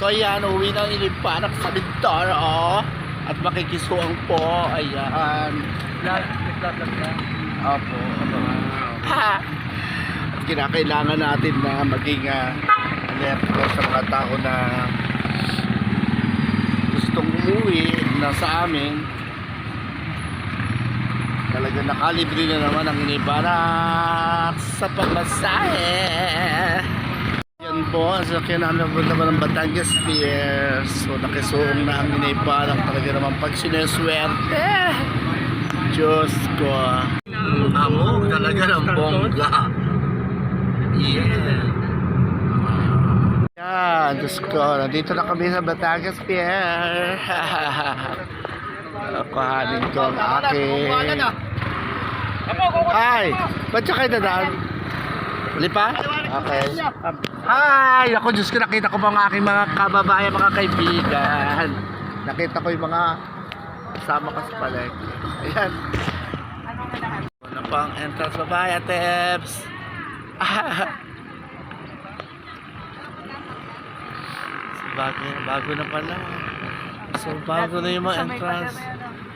So ayan, uwi ng ilipanak sa Bintaro. Oh. At makikisuang po. Ayan. Naglablog ka. Opo. Ha! At kinakailangan natin na maging uh, alerto sa mga tao na gustong umuwi na sa amin. Talaga nakalibre na naman ang inibarak sa pagmasahe. Po, ang sakyan namin naman ng Batangas Pier. So nakisuong na ang inibarak talaga naman pag sineswerte. Diyos ko. Amo talaga ng bongga. Yeah. Yan, Diyos ko. Nandito na kami sa Batangas Pier. Kuhanin ko ang aking... Ay! Ba't siya kayo dadaan? Lipa? Okay. Ay! Ako, Diyos ko, nakita ko mga aking mga kababayan, mga kaibigan. Nakita ko yung mga kasama ko sa palengke. Ayan. Ano pang entrance babae, Teps? bago, bago na pala. So, bago na yung mga entrance.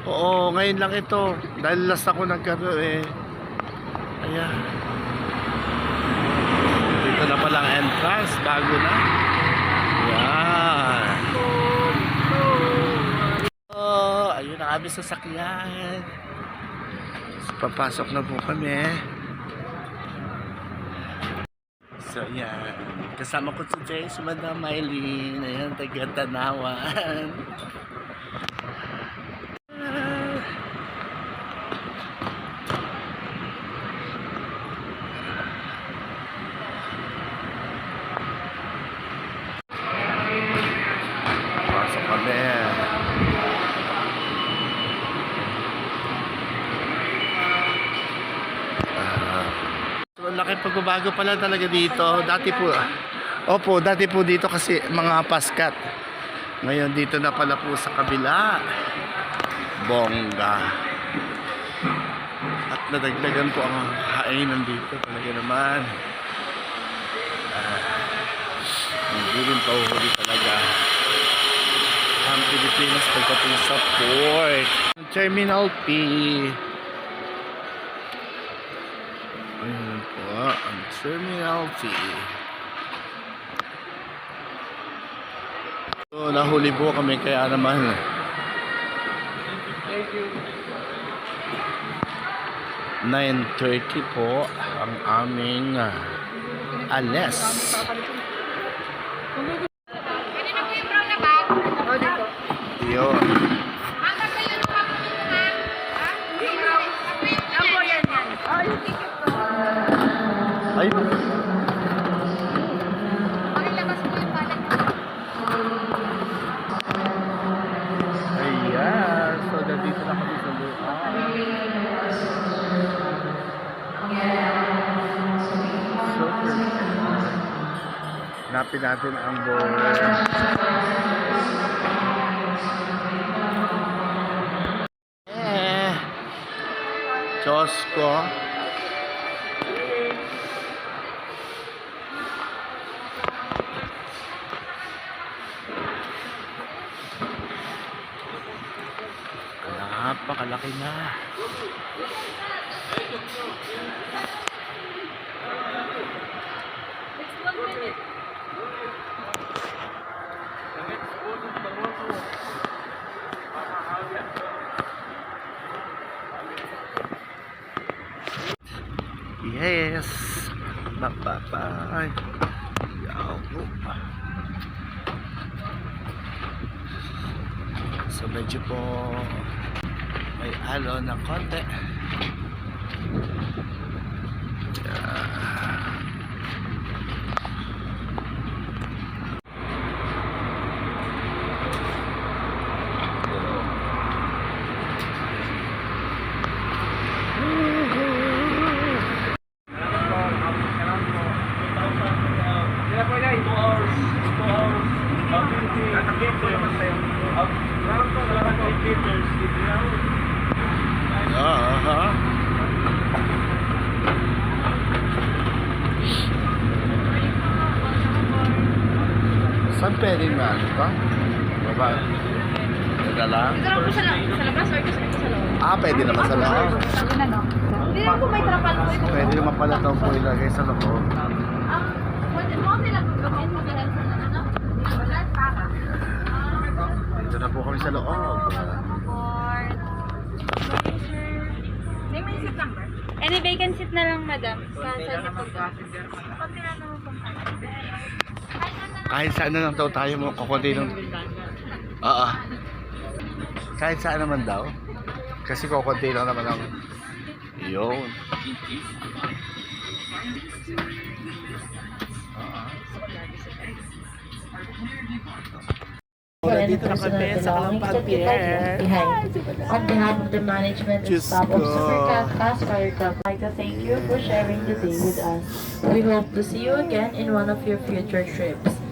Oo, ngayon lang ito. Dahil last ako nagkaroon eh. Ayan. Palang entrance. Bago na. Ayan. Oh, ayun ang aming sasakyan. So, papasok na po kami. So, yan. Kasama ko si Jay, si Madam. Ayan, taga-tanawan. Pasok kami. Ah. So, ang laki pagbabago pala talaga dito. Dati po, opo, dati po dito kasi mga paskat. Ngayon dito na pala po sa kabila. Bongga. At nadagdagan po ang hainan dito talaga naman. Ah, hindi rin pauhuli talaga ang Pilipinas pagdating sa port. Terminal P. Ayan po, ang Terminal. So, nahuli po kami kaya naman. Thank you. 9.30 po ang aming uh, alas. Kanina Hanapin natin ang board. Eh, Diyos ko. Napakalaki na. Yes. Bye-bye. Yaw. So medyo po may alo ng konti. Yeah. Sila po yan. 2 hours. 2 hours. Natakip ko yung sa'yo. Meron po, wala ko 8 liters. Aha. Saan pwede nga ano ka? Baba. Ito lang. Lang po sa, la- sa labas or gusto sa loob? Ah, pwede naman sa loob. Sabi na, no? Hindi naman po may trapal po ito. Pwede naman pala ito po ilagay sa loob. Ang, pwede mo sila gagawin mo sila sa ano? Wala, para. Dito na po kami sa loob. May may September? Any vacant seat na lang, madam. Sa sa likod. Pag tinanong kung Kahit saan na lang daw tayo mo kukunti ng... Oo. Kahit saan naman daw. Kasi kukunti lang naman ang... Yun. sa belongings that Kalapag you might leave behind. On behalf of the management and staff of ko. Supercat Cast Fire Club, I'd like to thank you for sharing the day with us. We hope to see you again in one of your future trips.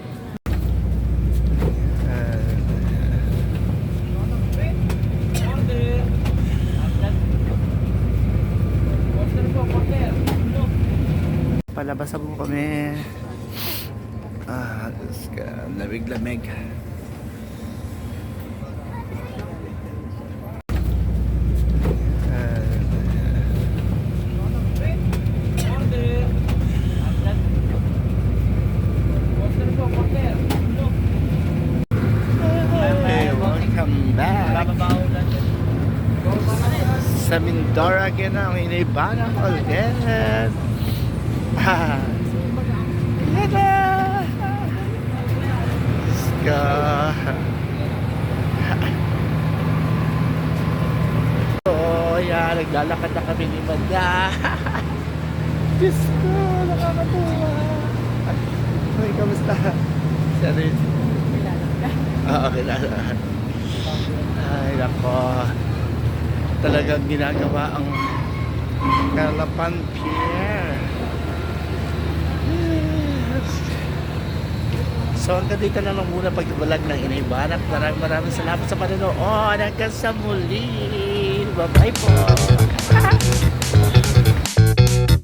Po kami. Ah, lamig-lamig. Okay, welcome back. Sa Mindoro again ang inibanang ulit. Ah. Tada! Go. Oh, yan. Naglalakad na kami ni Manda. Diyos ko, nakakatuwa. Ay, kamusta? Sorry. Oo, kilala. Ay, nako. Talagang ginagawa ang Kalapan Pier. Yes. So hanggang dito na lang muna pagbalag ng Inibanak. Maraming maraming salamat sa panonood. Hanggang sa muli. Bye-bye po.